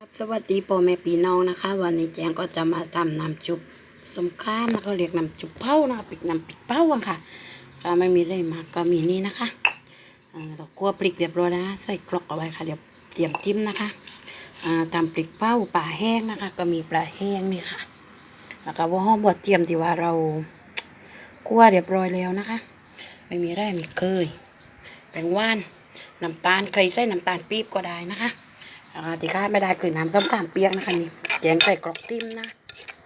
ครับสวัสดีพ่อแม่พี่น้องนะคะ วันนี้แจงก็จะมาทำน้ำจุบสมข้ามนะคะเรียกน้ำจุบเผานะคะปิกน้ำปิกเผาอะค่ะก็ไม่มีได้มากก็มีนี่นะคะเอ่อเราคั่วปลิกเรียบร้อยนะใส่กรอกเอาไว้ค่ะเดี๋ยวเตรียมจิ้มนะคะอ่าทำปลิกเผาปลาแห้งนะคะ ก็มีปลาแห้งนี่ค่ะ แล้วก็ว่าห้อมบดเตรียมที่ว่าเราคั่วเรียบร้อยแล้วนะคะ ไม่มีแร่มีเคยแป้งว่านน้ำตาลเคยใส่น้ำตาลปี๊บก็ได้นะคะ ที่คาดไม่ได้คือน้ำส้มข้ามเปียกนะคะนี่แกงใส่กรอกติ้มนะ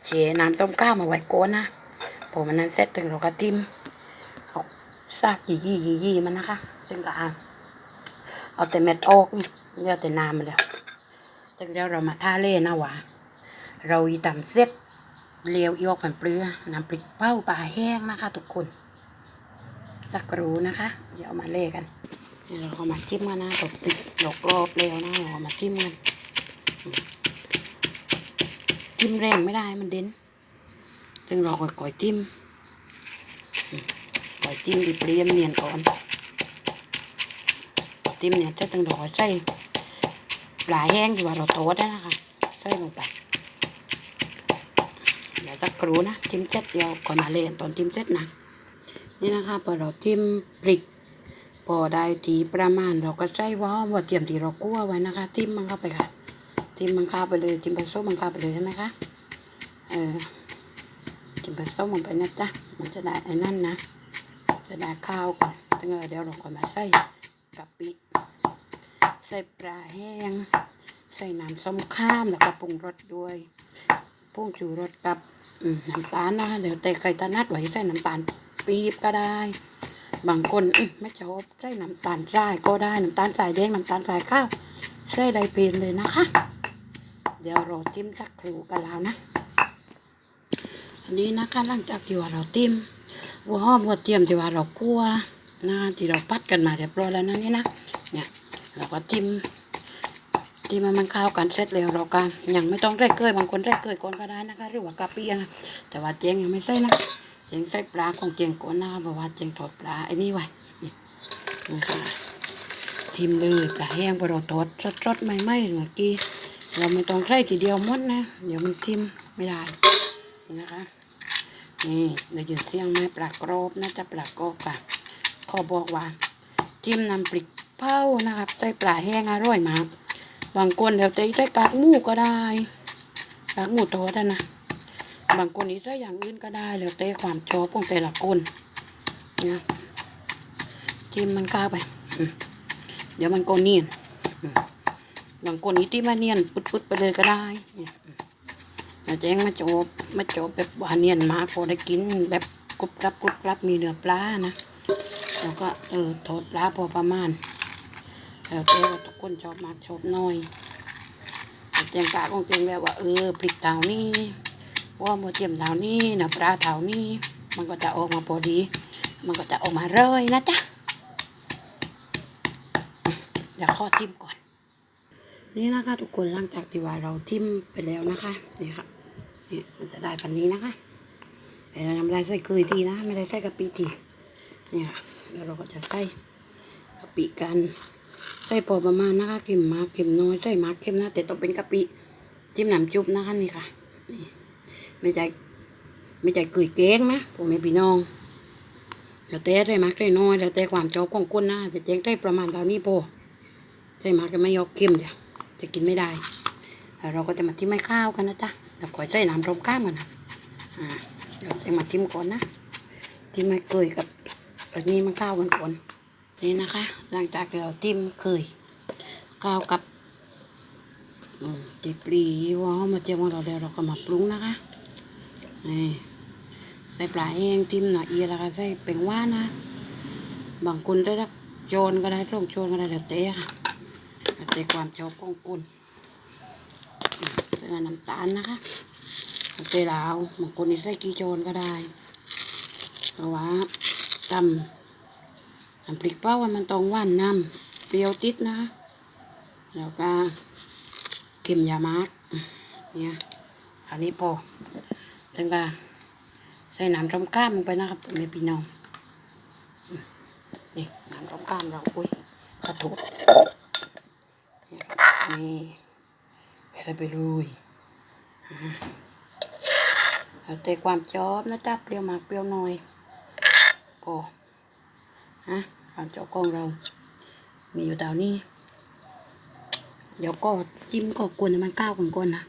เชน้ำส้มข้ามมาไว้โกนนะพอมันนั้นเสร็จถึงเราก็ติ้มเอาซากยี่ยี่ยี่ยี่มันนะคะถึงก็เอาเอาแต่เม็ดออกนี่เดี๋ยวแต่น้ำมันแล้วถึงเดี๋ยวเรามาท่าเล่นะหวาเราอีตำเสร็จเลี้ยวอีออกมันเปลือน้ำพริกเป้าปลาแห้งนะคะ ทุกคน สักครู่นะคะ เดี๋ยวเอามาเล่กัน เดี๋ยวเราก็มาจิ้มกันนะตกปิดหลอกรอบเร็วนะเรามาจิ้มกันจิ้มแรงไม่ได้มันเด่นจึงเราก่อยจิ้มก่อยจิ้มดิเปรี้ยมเนียนก่อนจิ้มเนี่ยจะต้องรอใส่ปลาแห้งที่ว่าเราโตได้นะคะใส่ลงไปเดี๋ยวสักรูนะจิ้มเสร็จเดียวก่อนมาเล่นตอนจิ้มเสร็จนะนี่นะคะพอเราจิ้มพริก อได้ทีประมาณเราก็ใส่ว่าว่าเตรียมที่เราคั่วไว้นะคะ ทิมมันเข้าไปค่ะ ทิมมันเข้าไปเลยทิมผสมมันเข้าไปเลยใช่ไหมคะเออทิมผสมมันไปนะจ๊ะมันจะได้ไอ้นั่นนะจะได้ข้าวก่อนตั้งแต่เดี๋ยวเราค่อยมาใส่กะปิใส่ปลาแห้ง ใส่น้ำส้มข้ามแล้วก็ปรุงรสด้วยปรุงจูรสกับน้ำตาลนะคะเดี๋ยวแต่ใครถนัดไว้ใส่น้ำตาลปี๊บก็ได้ บางคนไม่ชอบใส่น้ำตาลทรายก็ได้น้ำตาลทรายแดงน้ำตาลทรายข้าวใส่ได้เป็นเลยนะคะ เดี๋ยวเราจิ้มสักครู่กันแล้วนะอันนี้นะคะหลังจากที่ว่าเราติ้มหัวหอมหัวเทียมที่ว่าเราคั่วนะที่เราปัดกันมาเรียบร้อยแล้วนั่นนี่นะเนี่ยเราก็จิ้มจิ้มมันข้าวกันเสร็จแล้วเราก็ยังไม่ต้องใส่เกลือบางคนใส่เกลือก่อนก็ได้นะคะหรือว่ากะปินะแต่ว่าเจงยังไม่ใส่นะ เจงใส่ปลาของเจงก่อนนะคะเพราะว่าเจงทอดปลาไอ้นี่ไว้นี่นะคะทิมเลยปลาแห้งพอเราทอดสดๆใหม่ๆเมื่อกี้เราไม่ต้องใส่ทีเดียวหมดนะ เดี๋ยวมันทิมไม่ได้นี่นะคะนี่ได้ยินเสียงไหมปลากรอบนะจะปลากรอบค่ะขอบอกว่า จิ้มน้ำพริกเผานะครับใส่ปลาแห้งอร่อยมากบางคนเดี๋ยวจะใส่กากหมูก็ได้กากหมูทอดนะ บางคนนี้ใส่อย่างอื่นก็ได้แล้วแต่ความชอบของแต่ละคนนะจิ้มมันเข้าไป เดี๋ยวมันก็เนียนบางคนนี้ที่มาเนียนปุดๆไปเลยก็ได้เนี่ยแต่แจ้งมาโจบมาโจบแบบว่าเนียนมากพอได้กินแบบกรุบกรับกรุบกรับมีเนื้อปลานะแล้วก็เออทอดปลาพอประมาณแล้วแต่ว่าทุกคนชอบมากชอบน้อยแต่แจงกาของแจงแบบว่าเออพริกเต่านี่ ว่าหมูเทียมเท่านี้นะปลาเท่านี้ มันก็จะออกมาพอดี มันก็จะออกมาเร่อยนะจ๊ะเดี๋ยวข้อทิมก่อน นี่นะคะทุกคนหลังจากที่ว่าเราทิมไปแล้วนะคะนี่ค่ะนี่มันจะได้ปันนี้นะคะแต่เราทำได้ใส่เกยทีนะ ไม่ได้ใส่กะปิทีนี่ค่ะแล้วเราก็จะใส่กะปิกัน ใส่พอประมาณนะคะเค็มมากเค็มน้อยใส่มากเค็มนะแต่ต้องเป็นกะปิจิ้มน้ำจุบนะคะนี่ค่ะนี่ ไม่ใจไม่ใจเกยเก้งนะผมไม่พี่น้องแล้วแต่ได้มากได้น้อยแล้วแต่ความชอบของคนนะจะแจ้งได้ประมาณเท่านี้พอใช่มากก็ไม่ยอกเค็มเดี๋ยวจะกินไม่ได้เราก็จะมาทิ้มให้ข้าวกันนะจ๊ะแล้วก่อใส่น้ำต้มข้ามกันนะอ่าเดี๋ยวจะมาทิ้มก่อนนะทิ้มให้เกยกับอันนี้มันข้าวกันก่อนนี่นะคะ หลังจากเราทิ้มเคยข้าวกับอืมตีปลีว่าเอามาเจียมของเราแล้วเราก็มาปรุงนะคะ นี่ใส่ปลาเองทิมหน่อยเอียแล้วก็ใส่เป็นว่านะ บางคนได้รักโจรก็ได้ร่งโจรก็ได้แล้วแต่ค่ะแล้วแต่ความชอบของคุณใส่น้ำตาลนะคะแล้วแต่เราบางคนนี่ใส่กี่โจรก็ได้เพราะว่าตำน้ำพริกเป้ามันต้องหว่านน้ำเปรี้ยวติดนะคะแล้วก็เข็มยามาร์กเนี่ยอันนี้พอ ถึงก็ใส่น้ำต้มก้ามลงไปนะครับแม่พี่น้องนี่น้ำต้มก้ามเราอุ้ยขอโทษนี่ใส่ไปเลยอ่าเอาแต่ความจอบนะจ๊ะเปรี้ยวมากเปรี้ยวน้อยพอฮะความจอบของเรา มีอยู่ดาวนี้เดี๋ยวก็จิ้มก็กวนมันก้าวกันก่อนนะ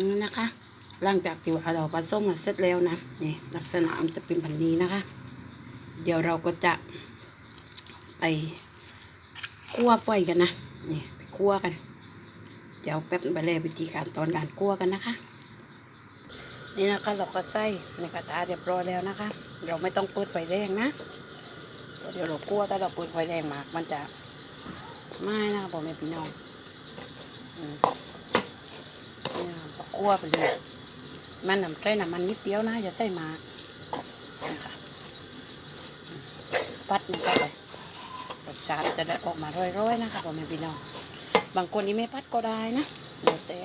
นี่นะคะหลังจากที่ว่าเราปลาส้มเสร็จแล้วนะนี่ลักษณะมันจะเป็นแบบนี้นะคะ เดี๋ยวเราก็จะไปคั่วไฟกันนะนี่ไปคั่วกัน เดี๋ยวแป๊บไปเลยวิธีการตอนการคั่วกันนะคะ นี่นะคะเราก็ใส่ในกระทะเรียบร้อยแล้วนะคะ เราไม่ต้องเปิดไฟแรงนะเดี๋ยวเราคั่วถ้าเราเปิดไฟแรงมาก มันจะไหม้นะคะบอกแม่พี่น้องอ คั่วไปเลยมันน้ำใส่น้ำมันนิดเดียวนะอย่าใส่มานะคะปัดมันเข้าไปรสชาติจะได้ออกมาร่อยๆนะคะพ่อแม่พี่น้องบางคนนี่ไม่ปัดก็ได้นะแล้วแต่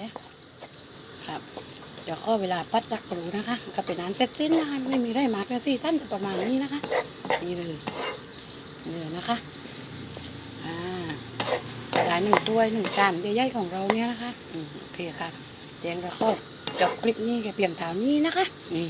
ครับเดี๋ยวข้อเวลาปัดจักปรูนะคะ ก็เป็นน้ำเส้นนะคะไม่มีไรมากแค่สี่สั้นประมาณนี้นะคะนี่เลยนี่เลยนะคะอ่าได้หนึ่งถ้วยหนึ่งจานใหญ่ๆของเราเนี่ยนะคะอืมโอเคค่ะ เจงกระข้อจบคลิปนี้แกเปลี่ยนเท่านี้นะคะนี่